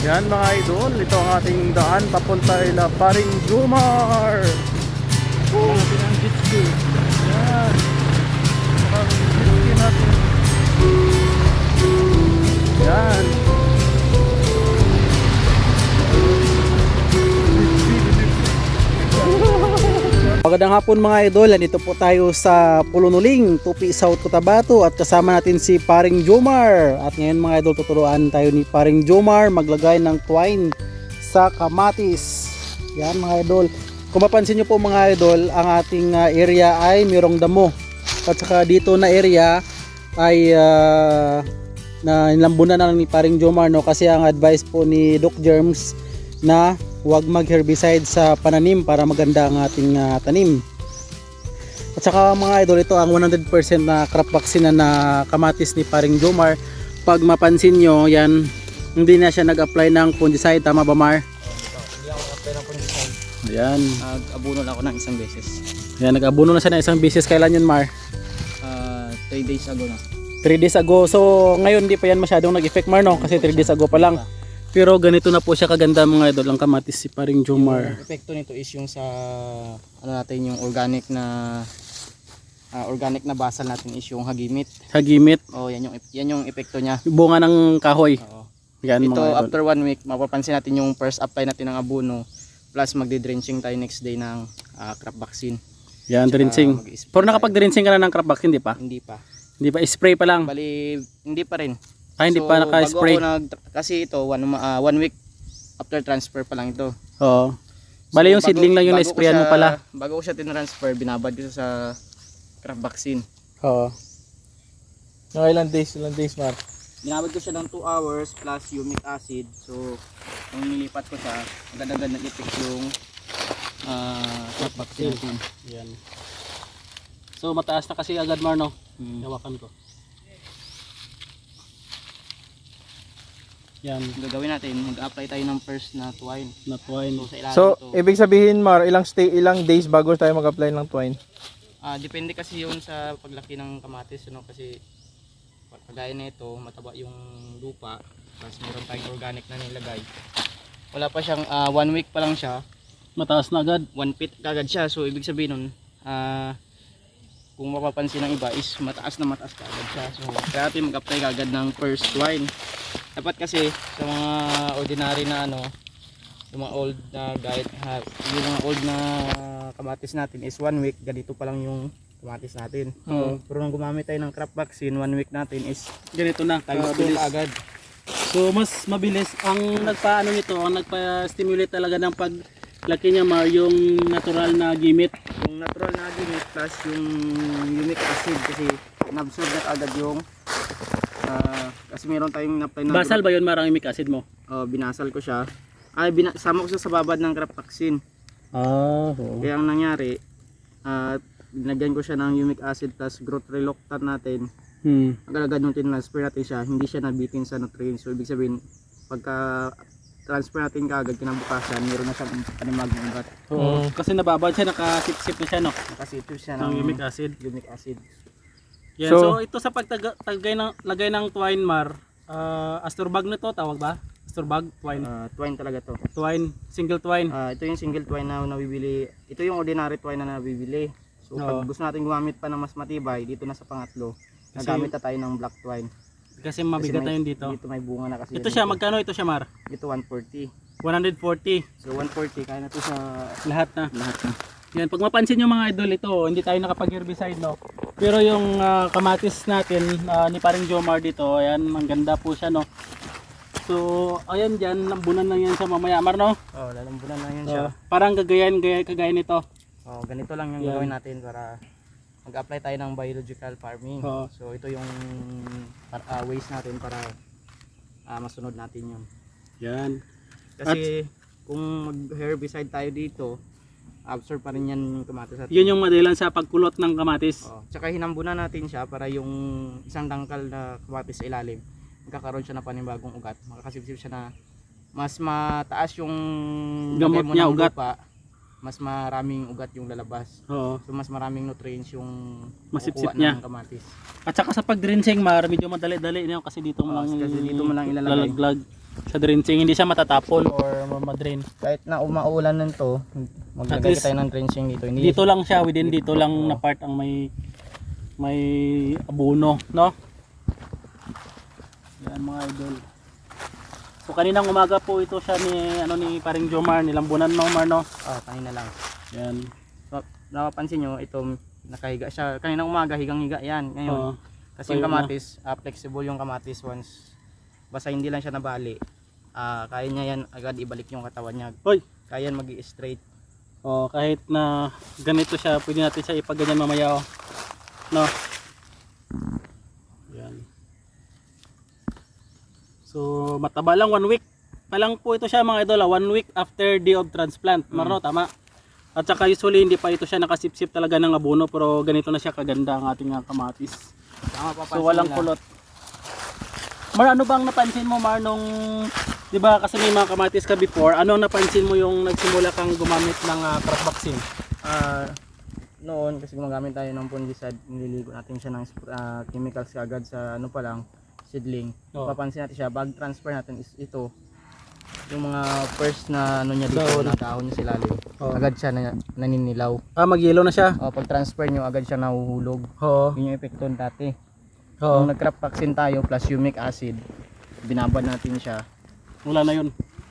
Yan mga idol, ito ang ating daan papunta ila Paring Jumar. Woo! natin ang. Yan. Yan. Magandang hapon mga idol, nandito po tayo sa Pulunuling, Tupi South Cotabato at kasama natin si Paring Jomar. At ngayon mga idol, tuturuan tayo ni Paring Jomar maglagay ng twine sa kamatis. Yan mga idol. Kung mapansin nyo po mga idol, ang ating ah, area ay mayroong damo. At saka dito na area ay ah, na nilambunan na ni Paring Jomar no kasi ang advice po ni Doc Germs na huwag mag-herbicide sa pananim para maganda ang ating ah, tanim. At saka mga idol, ito ang 100% na crop vaccine na, na kamatis ni Paring Jomar. Pag mapansin nyo, yan, hindi na siya nag-apply ng fungicide, tama ba Mar? Hindi ako nakapay ng fungicide. Ayan. Nag-abuno lang ako ng isang beses. Ayan, nag-abuno na siya ng isang bisis. Kailan yun Mar? 3 days ago na. 3 days ago. So, ngayon hindi pa yan masyadong nag-effect Mar, no? Kasi 3 days ago pa lang. Pero ganito na po siya kaganda mga idol, ang kamatis si Paring Jomar. Yung epekto nito is yung sa ano natin yung organic na ah, organic na basal natin is yung hagimit. Hagimit, Oh, yan yung yan yung epekto niya. bunga ng kahoy. Oo. Yan Ito mga idol. after one week mapapansin natin yung first apply natin ng abono plus magde-drenching tayo next day ng ah, crop vaccine. Yan, drenching. mag-spray Pero nakapag-drenching ka na ng crop vaccine, di pa? Hindi pa. Hindi pa, spray pa lang. Bali hindi pa rin. Ah, hindi So, pa naka-spray. Bago nag kasi ito one ah, one week after transfer pa lang ito. Oo. Bali yung So, seedling lang yung bago na-sprayan mo pala. Bago ko siya tinransfer, binabad ko siya sa crop vaccine. Oo. Mga ilang days, ilang days, Mar? Binabad ko siya ng 2 hours plus humic acid. So, nung nilipat ko siya, agad-agad nag-effect yung ah, crop vaccine. Yan. So mataas na kasi agad Mar, no? Hmm. Hawakan ko. Yan, Ang gagawin natin, mag-apply tayo ng first na twine. na twine. So, sa ilalim So, ito, ibig sabihin, Mar, ilang stay, ilang days bago tayo mag-apply ng twine? ah, depende kasi yun sa paglaki ng kamatis. Ano, kasi pag kagaya na ito, mataba yung lupa. Tapos meron tayong organic na nilagay. Wala pa siyang, ah, one week pa lang siya. Mataas na agad. one feet kagad siya. So ibig sabihin nun, ah kung mapapansin ng iba is mataas na mataas kagad siya. So kaya natin mag-apply kagad ng first twine. Dapat kasi sa mga ordinary na ano, yung mga old na guide, ha, yung mga old na kamatis natin is one week, ganito pa lang yung kamatis natin. Oo. Pero nung gumamit tayo ng crop vaccine, one week natin is Ganito na, times two kabilis. agad. So mas mabilis ang nagpaano nito, ang nagpa-stimulate talaga ng paglaki niya Mar yung natural na gimit. Yung natural na ginit plus yung humic acid kasi inabsorb na agad yung ah, kasi meron tayong na-apply na Basal ba yun Mar ang imic acid mo? Oh, binasal ko siya. Ay, bina- sama ko siya sa babad ng crop vaccine. Ah, oo. Kaya ang nangyari, at binagyan ko siya ng humic acid plus growth reluctant natin. Hmm. Agad-agad nung tinransfer natin siya, hindi siya nabitin sa nutrients. So, ibig sabihin, pagka transfer natin kaagad kinabukasan, meron na siyang panimagong ugat. Oo. Mm. Kasi nababad siya, nakasip-sip na siya no. Kasi ito siya Ng ng humic acid. humic acid. Yan. So, So- ito sa pagtagay ng lagay ng twine mar, ah, astor bag na to tawag ba? Astor bag, twine. Ah, twine talaga to. twine, single twine. Ah, ito yung single twine na nabibili. Ito yung ordinary twine na nabibili. So Oo. pag gusto natin gumamit pa ng mas matibay, dito na sa pangatlo, Kasi nagamit na tayo ng black twine. Kasi mabigat na yun dito. Dito may bunga na kasi. Ito siya, dito. magkano ito siya mar? Ito 140. 140 So 140 kaya na to sa lahat na. lahat na. Yan, pag mapansin nyo mga idol ito, hindi tayo nakapag-herbicide no. Pero yung ah, kamatis natin ah, ni paring Jomar dito, ayan, ang ganda po siya no. So, ayan dyan, lambunan lang yan sa mamaya mar no. Oh, lalambunan lang yan siya. So, parang gagayan, gaya, kagaya nito. Oh, ganito lang yung Yan. gagawin natin para mag-apply tayo ng biological farming. Oo. So ito yung par- ah, ways natin para ah, masunod natin yun. Yan. Kasi kung mag-herbicide tayo dito, absorb pa rin yan yung kamatis at Yun yung madalan sa pagkulot ng kamatis. Oh, tsaka hinambunan natin siya para yung isang dangkal na kamatis sa ilalim, magkakaroon siya ng panibagong ugat. Makakasipsip siya na mas mataas yung Gamot lagay mo niya, ng ugat. lupa, mas maraming ugat yung lalabas. Oo. So mas maraming nutrients yung Masipsip makukuha niya. ng kamatis. At saka sa pag-drenching mar, medyo madali-dali niyo kasi dito mo Oo, lang kasi dito mo lang ilalagay. lalaglag. Sa drenching, hindi siya matatapon or madrain. Kahit na umaulan nito, At maglagay least, tayo ng drenching dito. Hindi Dito lang siya, within dito lang na part ang may may abono, no? Yan mga idol. So kaninang umaga po ito siya ni ano ni Paring Jomar, nilambunan no Mar no. Oh, kanina lang. Yan. So, napapansin nyo, ito nakahiga siya. Kanina umaga, higang-higa yan. Ngayon, Oo. kasi yung kamatis, ah, flexible yung kamatis once basta hindi lang siya nabali. ah kaya niya yan agad ibalik yung katawan niya. Hoy. Kaya yan magi straight. Oh, kahit na ganito siya, pwede natin siya ipaganyan mamaya oh. No. Yan. So, mataba lang one week. Pa lang po ito siya mga idol, ah, one week after day of transplant. Marno, tama. At saka usually hindi pa ito siya nakasipsip talaga ng abono pero ganito na siya kaganda ang ating ah, kamatis. Tama So walang nila. kulot. Mar, ano bang napansin mo Mar nung 'di ba kasi may mga kamatis ka before, ano napansin mo yung nagsimula kang gumamit ng uh, crop vaccine? Ah, noon kasi gumagamit tayo ng fungicide, nililigo natin siya ng ah, chemicals kagad sa ano pa lang, seedling. Oo. Papansin natin siya, bag transfer natin is ito. Yung mga first na ano niya dito, Dahon. na dahon niya sila Oo. Agad siya na, naninilaw. Ah, mag-yellow na siya. O pag transfer nyo, agad siya nahuhulog. Oo. Yun yung epekto dati. Oo. Kung nag-crop vaccine tayo plus humic acid, binabad natin siya. Wala na 'yun.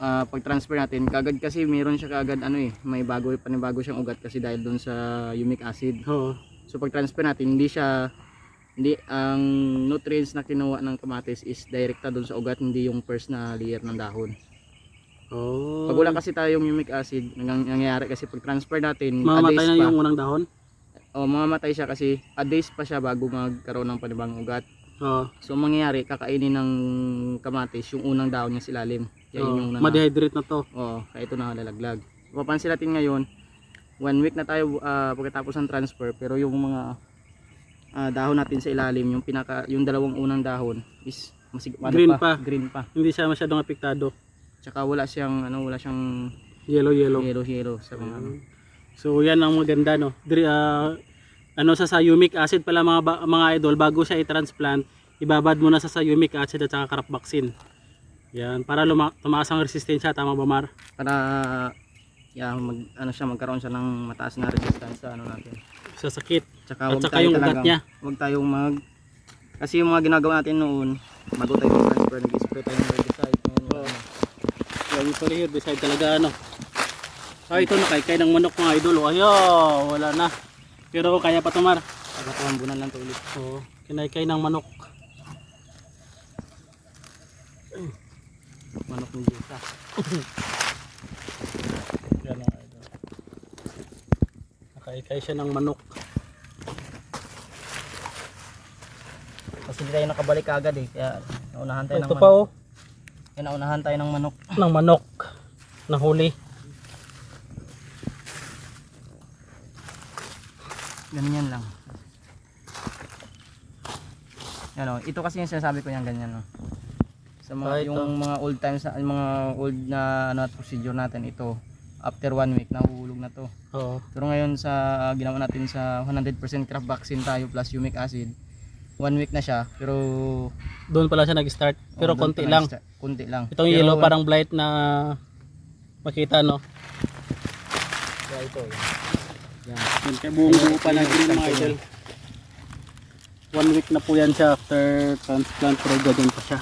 Ah, pag transfer natin, kagad kasi meron siya kagad ano eh, may bago panibago siyang ugat kasi dahil doon sa humic acid. Oo. So pag transfer natin, hindi siya hindi ang nutrients na kinuha ng kamatis is direkta doon sa ugat, hindi yung first na layer ng dahon. Oh. Pag wala kasi tayong humic acid, nang- nangyayari kasi pag transfer natin, Mamamatay na pa, yung unang dahon. o mamamatay siya kasi a days pa siya bago magkaroon ng panibagong ugat. Oo. So ang mangyayari, kakainin ng kamatis yung unang dahon niya sa ilalim. Kaya yun Oo. yung na, Ma-dehydrate na 'to. Oo, kaya ito nalalaglag. Papansin natin ngayon, one week na tayo ah, pagkatapos ng transfer, pero yung mga ah, dahon natin sa ilalim, yung pinaka yung dalawang unang dahon is masig ano Green pa. green pa. Hindi siya masyadong apektado. Tsaka wala siyang ano, wala siyang Yellow yellow. yellow yellow sa mga ano. So yan ang maganda no. Diri, ah, ano sa sa humic acid pala mga ba- mga idol bago siya i-transplant, ibabad mo na sa sa humic acid at saka crop vaccine. Yan para luma- tumaas ang resistensya tama ba Mar? Para yeah, mag, ano siya magkaroon siya ng mataas na resistance sa ano natin. Sa sakit. Tsaka At wag saka tayo yung ugat talagang- niya. Wag tayong mag kasi yung mga ginagawa natin noon, bago tayo mag-transfer, nag-spray tayo ng herbicide. Ngayon, Oo. ano, Yan usually herbicide talaga ano. Ah ito nakaykay ng manok mga idol. oh. Ayo, wala na. Pero kaya pa tumar. Pagkatuambunan lang to ulit. So, kinaykay ng manok. Manok ng Jessa. Yan mga idol. Nakaykay siya ng manok. Kasi hindi tayo nakabalik agad eh. Kaya naunahan tayo ng Ito manok. pa oh, Kaya naunahan tayo ng manok. ng manok. Nahuli. Ganyan lang. Yan o. Ito kasi yung sinasabi ko yung ganyan o. Sa mga, Ah, yung mga old times, mga old na ano, procedure natin ito. After one week, nahuhulog na to. Oo. Pero ngayon sa ginawa natin sa 100% craft vaccine tayo plus humic acid. One week na siya, pero Doon pala siya nag-start. Pero oh, konti lang. Konti lang. Itong Pero- yellow parang blight na makita no. Kaya ito. Yan. Yan, kaya buong buo pa na green mga idol. One week na po yan siya after transplant pero ganyan pa siya.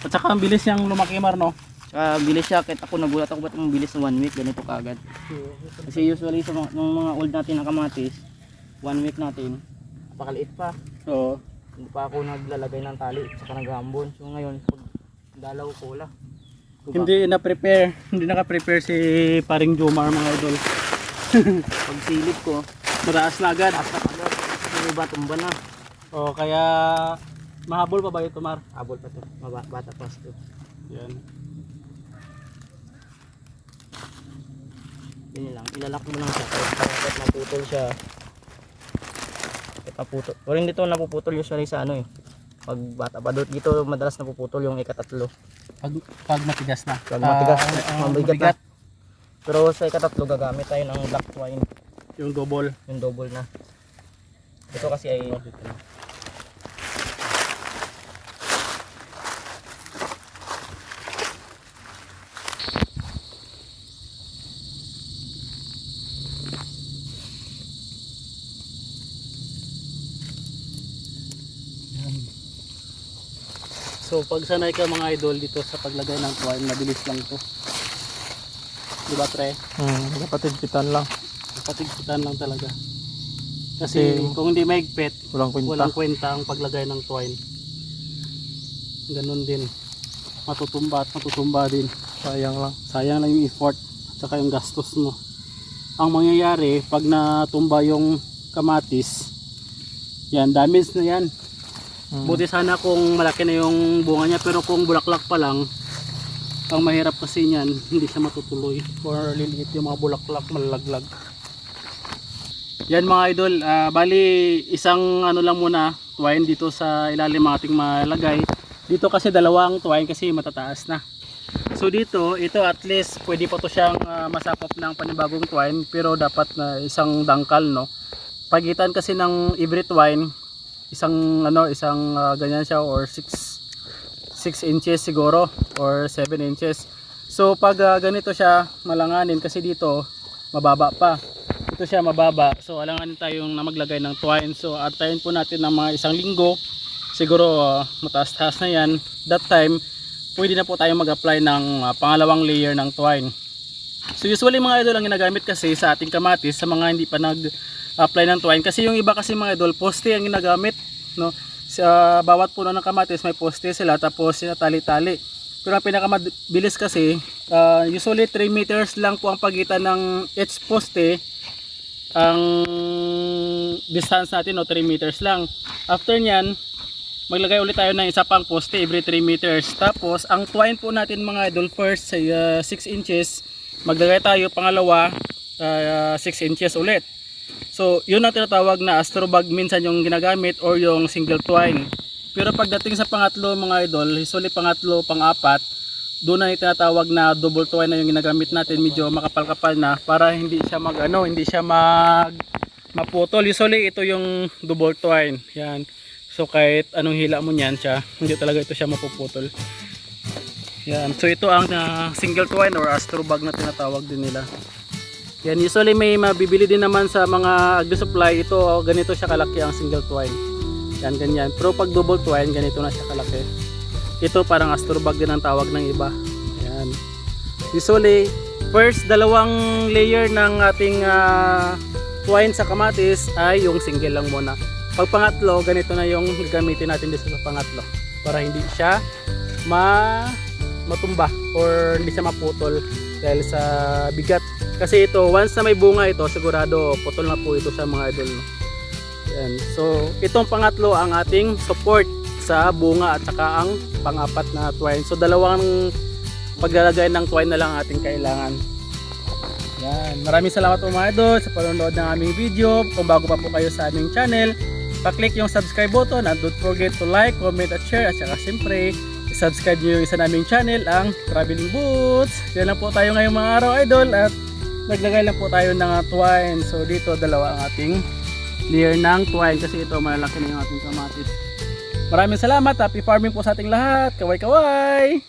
At saka ang bilis niyang lumaki mar no. Saka bilis siya, kahit ako nagulat ako ba't ang bilis ng one week, ganito kaagad. Kasi usually sa mga, nung mga old natin na kamatis, one week natin, napakaliit pa. Oo. Hindi pa ako naglalagay ng tali, saka naghahambon. So ngayon, pag dalaw ko wala. Diba? Hindi na-prepare, hindi naka-prepare si paring Jomar mga idol. Pag silip ko, Mataas na agad. taas na agad. Yung iba tumba na. O kaya mahabol pa ba ito Mar? Abol pa to, Maba, bata pa to. Yan. Yun lang, ilalak mo lang siya. Kahit naputol siya. Naputol. Pero hindi to napuputol usually sa ano eh. Pag bata pa doon, dito madalas napuputol yung ikatatlo. Pag, pag matigas na. Pag matigas, Ah, ah, mabigat mabigat. na. Pero sa ikatatlo gagamit tayo ng black twine, Yung double. yung double na. Ito kasi ay So pag sanay ka mga idol dito sa paglagay ng twine, mabilis lang to. Di ba pre? Hmm, kapatid pitan lang. Patigpitan lang talaga. Kasi Kasi- kung hindi maigpit, Walang kwenta. walang kwenta ang paglagay ng twine. Ganun din. Matutumba at matutumba din. Sayang lang. Sayang lang yung effort at saka yung gastos mo. Ang mangyayari pag natumba yung kamatis, yan, damage na yan. Hmm. Buti sana kung malaki na yung bunga niya pero kung bulaklak pa lang, ang mahirap kasi niyan, hindi siya matutuloy or liliit yung mga bulaklak malalaglag. Yan mga idol, ah, bali isang ano lang muna, twine dito sa ilalim ng ating malagay. Dito kasi dalawang twine kasi matataas na. So dito, ito at least pwede pa to siyang ah, masakop ng panibagong twine pero dapat na isang dangkal no. Pagitan kasi ng every twine, isang ano, isang ah, ganyan siya or 6 6 inches siguro or 7 inches. So pag ah, ganito siya malanganin kasi dito mababa pa. Ito siya mababa. So alanganin tayong na maglagay ng twine. So antayin po natin ng mga isang linggo. Siguro ah, mataas-taas na yan. That time pwede na po tayo mag-apply ng ah, pangalawang layer ng twine. So usually mga idol ang ginagamit kasi sa ating kamatis sa mga hindi pa nag-apply ng twine kasi yung iba kasi mga idol poste ang ginagamit no sa bawat puno ng kamatis may poste sila tapos sinatali-tali. Pero ang pinakamabilis kasi ah, usually 3 meters lang po ang pagitan ng each poste ang distance natin no 3 meters lang. After nyan maglagay ulit tayo ng isa pang poste every 3 meters. Tapos, ang twine po natin mga idol first sa 6 inches, maglagay tayo pangalawa uh, 6 inches ulit. So, yun ang tinatawag na astrobag minsan yung ginagamit or yung single twine. Pero pagdating sa pangatlo mga idol, usually pangatlo, pang-apat, doon na tinatawag na double twine na yung ginagamit natin, medyo makapal-kapal na para hindi siya mag ano, hindi siya mag maputol. Usually ito yung double twine. Yan. So kahit anong hila mo niyan siya, hindi talaga ito siya mapuputol. Yan. So ito ang ah, single twine or astrobag na tinatawag din nila. Yan, usually may mabibili din naman sa mga agri-supply. Ito, oh, ganito siya kalaki ang single twine. Yan, ganyan. Pero pag double twine, ganito na siya kalaki. Ito parang astrobag din ang tawag ng iba. Yan. Usually, first dalawang layer ng ating ah, twine sa kamatis ay yung single lang muna. Pag pangatlo, ganito na yung gagamitin natin dito sa pangatlo. Para hindi siya ma matumba or hindi siya maputol dahil sa bigat. Kasi ito, once na may bunga ito, sigurado putol na po ito sa mga idol. No? Yan. So, itong pangatlo ang ating support sa bunga at saka ang pangapat na twine. So, dalawang paglalagay ng twine na lang ang ating kailangan. Yan. Maraming salamat po mga idol sa panonood ng aming video. Kung bago pa po kayo sa aming channel, pa-click yung subscribe button and don't forget to like, comment at share at saka siyempre i-subscribe nyo yung isa naming channel ang Traveling Boots. Yan lang po tayo ngayong mga araw idol at naglagay lang po tayo ng twine. So dito dalawa ang ating layer ng twine kasi ito malalaki na yung ating kamatis. Maraming salamat. Happy farming po sa ating lahat. Kaway kaway!